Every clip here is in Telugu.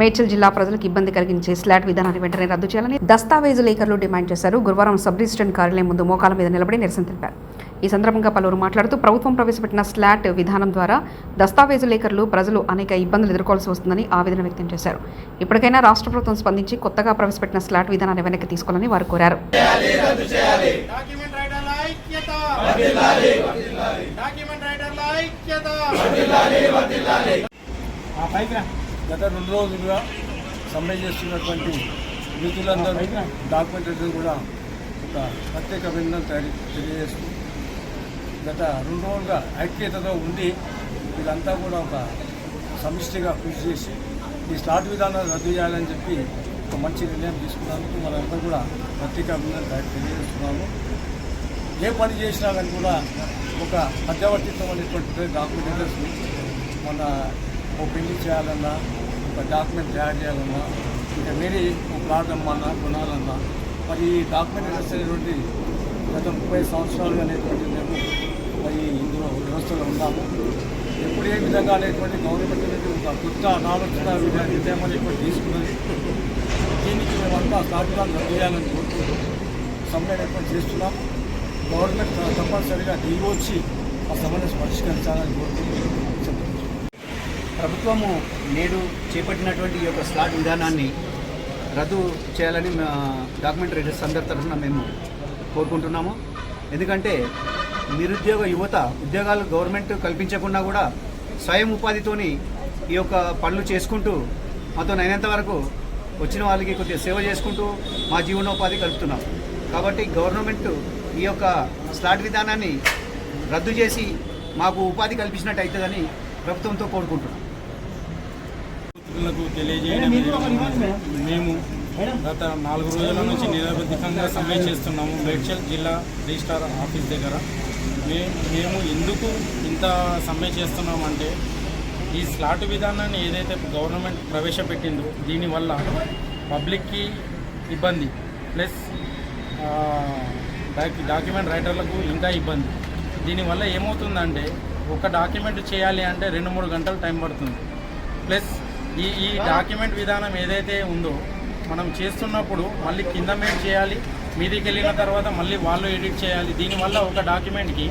మేడ్చల్ జిల్లా ప్రజలకు ఇబ్బంది కలిగించే స్లాట్ విధానాన్ని వెంటనే రద్దు చేయాలని దస్తావేజు లేఖర్లు డిమాండ్ చేశారు. గురువారం సబ్ రిజిస్ట్రెంట్ కార్యాలయం ముందు మోకాల మీద నిలబడి నిరసన తెలిపారు. ఈ సందర్భంగా పలువురు మాట్లాడుతూ ప్రభుత్వం ప్రవేశపెట్టిన స్లాట్ విధానం ద్వారా దస్తావేజు లేఖర్లు ప్రజలు అనేక ఇబ్బందులు ఎదుర్కోవాల్సి వస్తుందని ఆవేదన వ్యక్తం చేశారు. ఇప్పటికైనా రాష్ట్ర ప్రభుత్వం స్పందించి కొత్తగా ప్రవేశపెట్టిన స్లాట్ విధానాన్ని వెనక్కి తీసుకోవాలని వారు కోరారు. డాక్యుమెంట్ రైటర్ల ఐక్యత. గత రెండు రోజులుగా సమ్మె చేస్తున్నటువంటి నిధులందరూ డాక్యుమెంటరీ కూడా ఒక ప్రత్యేక బృందం తయారు తెలియజేస్తూ గత రెండు రోజులుగా ఐక్యతతో ఉండి వీళ్ళంతా కూడా ఒక సమిష్టిగా కృషి చేసి ఈ స్లాట్ విధానాన్ని రద్దు చేయాలని చెప్పి ఒక మంచి నిర్ణయం తీసుకున్నందుకు మనందరూ కూడా ప్రత్యేక అభినందన తయారు తెలియజేస్తున్నాము. ఏ పని చేసినా కానీ కూడా ఒక మధ్యవర్తిత్వం అనేటువంటి డాక్యుమెంటేటర్స్ మన ఓ పెళ్ళి చేయాలన్నా డాక్యుమెంట్ తయారు చేయాలన్నా ఇంకా వేరే ఒక ప్లాట్ అమ్మాలన్నా కొనాలన్నా మరి ఈ డాక్యుమెంట్ అనేటువంటి గత ముప్పై సంవత్సరాలుగా అనేటువంటి మేము మరి ఇందులో వ్యవస్థలో ఉన్నాము. ఎప్పుడు ఏ విధంగా అనేటువంటి గవర్నమెంట్ అనేది ఒక కొత్త ఆలోచన విధానం నిర్ణయం అనేటువంటి తీసుకున్నది. దీనికి మేమంతా సాధ్యాలు రద్దు చేయాలని కోరుకుంటూ సమ్మె ఏర్పాటు చేస్తున్నాం. గవర్నమెంట్ తప్పనిసరిగా దిగి వచ్చి ఆ సమస్య పరిష్కరించాలని కోరుకుంటున్నాం. ప్రభుత్వము నేడు చేపట్టినటువంటి ఈ యొక్క స్లాట్ విధానాన్ని రద్దు చేయాలని మా డాక్యుమెంట్ రైటర్స్ అందరి తరఫున మేము కోరుకుంటున్నాము. ఎందుకంటే నిరుద్యోగ యువత ఉద్యోగాలు గవర్నమెంట్ కల్పించకుండా కూడా స్వయం ఉపాధితోని ఈ యొక్క పనులు చేసుకుంటూ మాతో అయినంత వరకు వచ్చిన వాళ్ళకి కొద్దిగా సేవ చేసుకుంటూ మా జీవనోపాధి కలుపుతున్నాం. కాబట్టి గవర్నమెంట్ ఈ యొక్క స్లాట్ విధానాన్ని రద్దు చేసి మాకు ఉపాధి కల్పించినట్టు అవుతుందని ప్రభుత్వంతో కోరుకుంటున్నాం. మిత్రులకు తెలియజేయడం మేము గత నాలుగు రోజుల నుంచి నిరవధికంగా సమ్మె చేస్తున్నాము మేడ్చల్ జిల్లా రిజిస్టార్ ఆఫీస్ దగ్గర. మే మేము ఎందుకు ఇంత సమ్మె చేస్తున్నామంటే ఈ స్లాట్ విధానాన్ని ఏదైతే గవర్నమెంట్ ప్రవేశపెట్టిందో దీనివల్ల పబ్లిక్కి ఇబ్బంది. ప్లస్ డాక్యుమెంట్ రైటర్లకు ఇంకా ఇబ్బంది. దీనివల్ల ఏమవుతుందంటే ఒక డాక్యుమెంట్ చేయాలి అంటే రెండు మూడు గంటలు టైం పడుతుంది. ప్లస్ ఈ ఈ డాక్యుమెంట్ విధానం ఏదైతే ఉందో మనం చేస్తున్నప్పుడు మళ్ళీ కింద మేము చేయాలి మీదికి వెళ్ళిన తర్వాత మళ్ళీ వాళ్ళు ఎడిట్ చేయాలి. దీనివల్ల ఒక డాక్యుమెంట్కి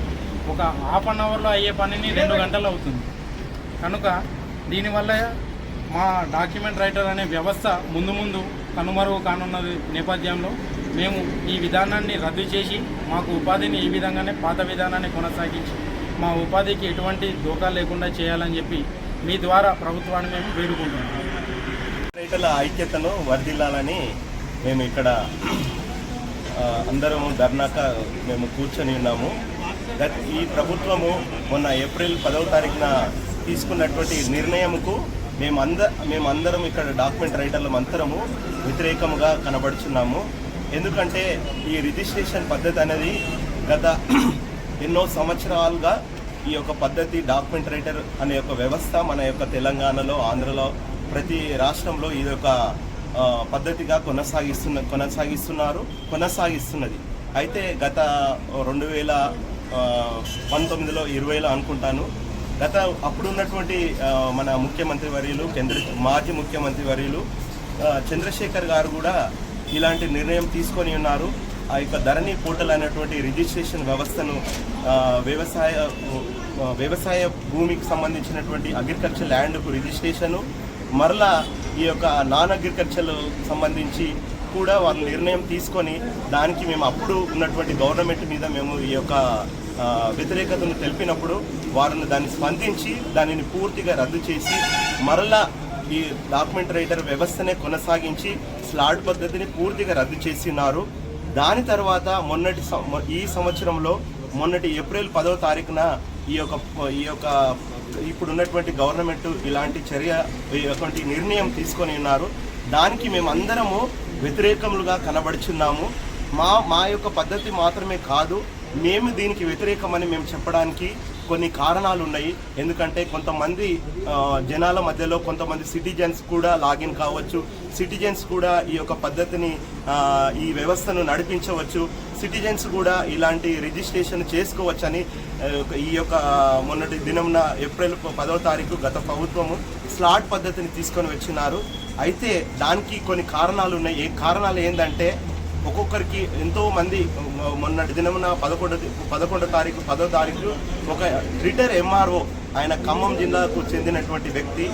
ఒక హాఫ్ అన్ అవర్లో అయ్యే పనిని రెండు గంటలు అవుతుంది. కనుక దీనివల్ల మా డాక్యుమెంట్ రైటర్ అనే వ్యవస్థ ముందు ముందు కనుమరుగు కానున్న నేపథ్యంలో మేము ఈ విధానాన్ని రద్దు చేసి మాకు ఉపాధిని ఈ విధంగానే పాత విధానాన్ని కొనసాగించి మా ఉపాధికి ఎటువంటి దోకా లేకుండా చేయాలని చెప్పి మీ ద్వారా ప్రభుత్వాన్ని మేము వేడుకుంటున్నాం. రైతుల ఐక్యతను వర్ధిల్లాలని మేము ఇక్కడ అందరము ధర్నాక మేము కూర్చొని ఉన్నాము. ఈ ప్రభుత్వము మొన్న ఏప్రిల్ పదవ తారీఖున తీసుకున్నటువంటి నిర్ణయముకు మేము అంద మేమందరం ఇక్కడ డాక్యుమెంట్ రైటర్ల అందరము వ్యతిరేకముగా కనబడుచున్నాము. ఎందుకంటే ఈ రిజిస్ట్రేషన్ పద్ధతి అనేది గత ఎన్నో సంవత్సరాలుగా ఈ యొక్క పద్ధతి డాక్యుమెంట్ రైటర్ అనే యొక్క వ్యవస్థ మన యొక్క తెలంగాణలో ఆంధ్రలో ప్రతి రాష్ట్రంలో ఇది ఒక పద్ధతిగా కొనసాగిస్తున్న కొనసాగిస్తున్నారు కొనసాగిస్తున్నది. అయితే గత రెండు వేల పంతొమ్మిదిలో ఇరవైలో అనుకుంటాను. గత అప్పుడు ఉన్నటువంటి మన ముఖ్యమంత్రి వర్యులు కేంద్ర మాజీ ముఖ్యమంత్రి వర్యులు చంద్రశేఖర్ గారు కూడా ఇలాంటి నిర్ణయం తీసుకొని ఉన్నారు. ఆ యొక్క ధరణి పోర్టల్ అనేటువంటి రిజిస్ట్రేషన్ వ్యవస్థను వ్యవసాయ వ్యవసాయ భూమికి సంబంధించినటువంటి అగ్రికల్చర్ ల్యాండ్కు రిజిస్ట్రేషను మరలా ఈ యొక్క నాన్ అగ్రికల్చర్ సంబంధించి కూడా వాళ్ళు నిర్ణయం తీసుకొని దానికి మేము అప్పుడు ఉన్నటువంటి గవర్నమెంట్ మీద మేము ఈ యొక్క వ్యతిరేకతను తెలిపినప్పుడు వారిని దాన్ని స్పందించి దానిని పూర్తిగా రద్దు చేసి మరలా ఈ డాక్యుమెంట్ రైటర్ వ్యవస్థనే కొనసాగించి స్లాట్ పద్ధతిని పూర్తిగా రద్దు చేసినారు. దాని తర్వాత మొన్నటి సం- ఈ సంవత్సరంలో మొన్నటి ఏప్రిల్ పదవ తారీఖున ఈ యొక్క ఈ యొక్క ఇప్పుడు ఉన్నటువంటి గవర్నమెంట్ ఇలాంటి చర్య ఇటువంటి నిర్ణయం తీసుకొని ఉన్నారు. దానికి మేము అందరము వ్యతిరేకములుగా కనబడుచున్నాము. మా మా యొక్క పద్ధతి మాత్రమే కాదు మేము దీనికి వ్యతిరేకమని మేము చెప్పడానికి కొన్ని కారణాలు ఉన్నాయి ఎందుకంటే కొంతమంది జనాల మధ్యలో కొంతమంది సిటిజన్స్ కూడా లాగిన్ కావచ్చు. సిటిజన్స్ కూడా ఈ యొక్క పద్ధతిని ఈ వ్యవస్థను నడిపించవచ్చు. సిటిజన్స్ కూడా ఇలాంటి రిజిస్ట్రేషన్ చేసుకోవచ్చని ఈ యొక్క మొన్నటి దినంన ఏప్రిల్ పదవ తారీఖు గత ప్రభుత్వము స్లాట్ పద్ధతిని తీసుకొని వచ్చినారు. అయితే దానికి కొన్ని కారణాలు ఉన్నాయి ఏ కారణాలు ఏంటంటే ఒక్కొక్కరికి ఎంతో మంది మొన్నటి దినమున పదకొండు పదకొండో తారీఖు పదో తారీఖు ఒక రిటైర్ ఎంఆర్ఓ ఆయన ఖమ్మం జిల్లాకు చెందినటువంటి వ్యక్తి.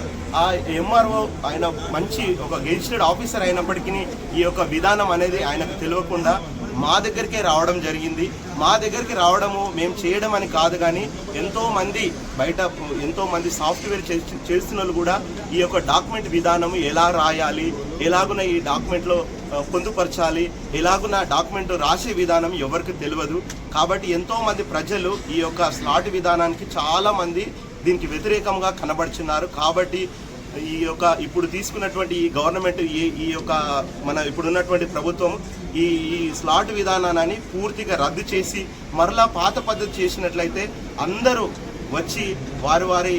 ఆ ఎంఆర్ఓ ఆయన మంచి ఒక గెజిటెడ్ ఆఫీసర్ అయినప్పటికీ ఈ యొక్క విధానం అనేది ఆయనకు తెలియకుండా మా దగ్గరికే రావడం జరిగింది. మా దగ్గరికి రావడము మేము చేయడం అని కాదు కానీ ఎంతో మంది బయట ఎంతో మంది సాఫ్ట్వేర్ చేస్తున్న కూడా ఈ యొక్క డాక్యుమెంట్ విధానము ఎలా రాయాలి ఎలాగున ఈ డాక్యుమెంట్లో పొందుపరచాలి ఎలాగున డాక్యుమెంట్ రాసే విధానం ఎవరికి తెలియదు కాబట్టి ఎంతో మంది ప్రజలు ఈ యొక్క స్లాట్ విధానానికి చాలా మంది దీనికి వ్యతిరేకంగా కనబడుచున్నారు. కాబట్టి ఈ యొక్క ఇప్పుడు తీసుకున్నటువంటి ఈ గవర్నమెంట్ ఈ ఈ యొక్క మన ఇప్పుడు ఉన్నటువంటి ప్రభుత్వం ఈ ఈ స్లాట్ విధానాన్ని పూర్తిగా రద్దు చేసి మరలా పాత పద్ధతి చేసినట్లయితే అందరూ వచ్చి వారి వారి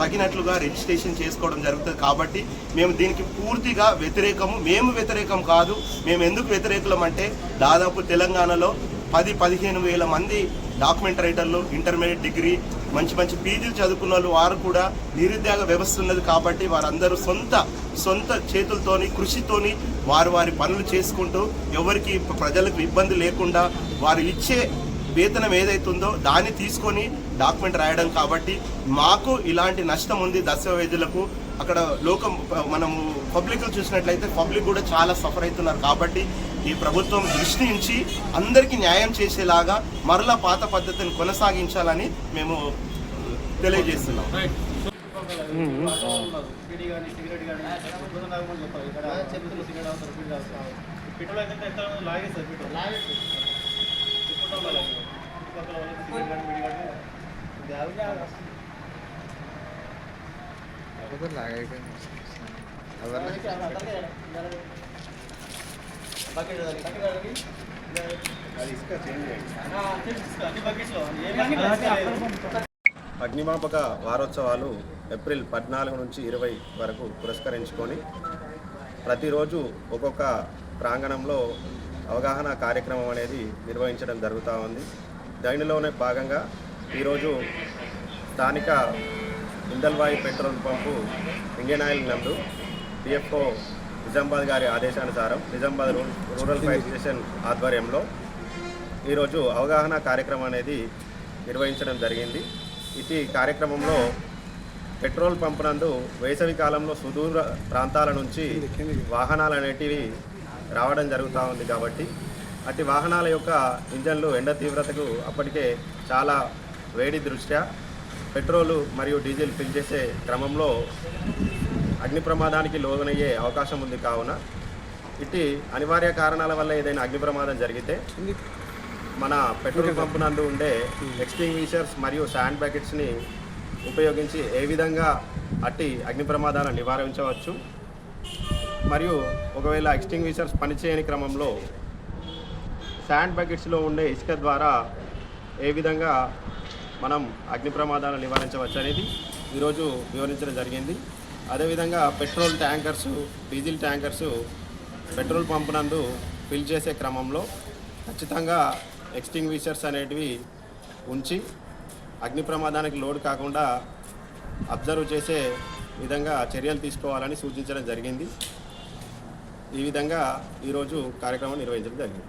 తగినట్లుగా రిజిస్ట్రేషన్ చేసుకోవడం జరుగుతుంది. కాబట్టి మేము దీనికి పూర్తిగా వ్యతిరేకము. మేము వ్యతిరేకం కాదు. మేము ఎందుకు వ్యతిరేకులం అంటే దాదాపు తెలంగాణలో పది పదిహేను వేల మంది డాక్యుమెంట్ రైటర్లు ఇంటర్మీడియట్ డిగ్రీ మంచి మంచి పీజీలు చదువుకున్న వాళ్ళు వారు కూడా నిరుద్యోగ వ్యవస్థ ఉన్నది కాబట్టి వారందరూ సొంత సొంత చేతులతోని కృషితోని వారు వారి పనులు చేసుకుంటూ ఎవరికి ప్రజలకు ఇబ్బంది లేకుండా వారు ఇచ్చే వేతనం ఏదైతుందో దాన్ని తీసుకొని డాక్యుమెంట్ రాయడం కాబట్టి మాకు ఇలాంటి నష్టం ఉంది దశవైద్యులకు అక్కడ లోకం మనము పబ్లిక్ చూసినట్లయితే పబ్లిక్ కూడా చాలా సఫర్ అవుతున్నారు. కాబట్టి ఈ ప్రభుత్వం దృష్టి నుంచి అందరికీ న్యాయం చేసేలాగా మరలా పాత పద్ధతిని కొనసాగించాలని మేము తెలియజేస్తున్నాం. పెట్రోల్ లాగేస్తారు అగ్నిమాపక వారోత్సవాలు ఏప్రిల్ పద్నాలుగు నుంచి ఇరవై వరకు పురస్కరించుకొని ప్రతిరోజు ఒక్కొక్క ప్రాంగణంలో అవగాహన కార్యక్రమం అనేది నిర్వహించడం జరుగుతూ ఉంది. దానిలోనే భాగంగా ఈరోజు స్థానిక Indalwai petrol pump Indian oil నందు పిఎఫ్ఓ నిజామాబాద్ గారి ఆదేశానుసారం నిజామాబాద్ రూ- రూరల్ ఫైర్ స్టేషన్ ఆధ్వర్యంలో ఈరోజు అవగాహన కార్యక్రమం అనేది నిర్వహించడం జరిగింది. ఇది కార్యక్రమంలో పెట్రోల్ పంప్ నందు వేసవి కాలంలో సుదూర ప్రాంతాల నుంచి వాహనాలు అనేటివి రావడం జరుగుతూ ఉంది కాబట్టి అట్టి వాహనాల యొక్క ఇంజన్లు ఎండ తీవ్రతకు అప్పటికే చాలా వేడి దృష్ట్యా పెట్రోలు మరియు డీజిల్ ఫిల్ చేసే క్రమంలో అగ్ని ప్రమాదానికి లోనయ్యే అవకాశం ఉంది కావున ఇట్టి అనివార్య కారణాల వల్ల ఏదైనా అగ్ని ప్రమాదం జరిగితే మన పెట్రోల్ పంప్ నందు ఉండే ఎక్స్టింగ్విషర్స్ మరియు శాండ్ బ్యాకెట్స్ని ఉపయోగించి ఏ విధంగా అట్టి అగ్ని ప్రమాదాలను నివారించవచ్చు? మరియు ఒకవేళ ఎక్స్టింగ్విషర్స్ పనిచేయని క్రమంలో శాండ్ బకెట్స్లో ఉండే ఇసుక ద్వారా ఏ విధంగా మనం అగ్ని ప్రమాదాలను నివారించవచ్చు అనేది ఈరోజు వివరించడం జరిగింది. అదేవిధంగా petrol tankers diesel tankers petrol pump నందు ఫిల్ చేసే క్రమంలో ఖచ్చితంగా ఎక్స్టింగ్విషర్స్ అనేటివి ఉంచి అగ్ని ప్రమాదానికి లోడ్ కాకుండా అబ్జర్వ్ చేసే విధంగా చర్యలు తీసుకోవాలని సూచించడం జరిగింది. ఈ విధంగా ఈరోజు కార్యక్రమం నిర్వహించడం జరిగింది.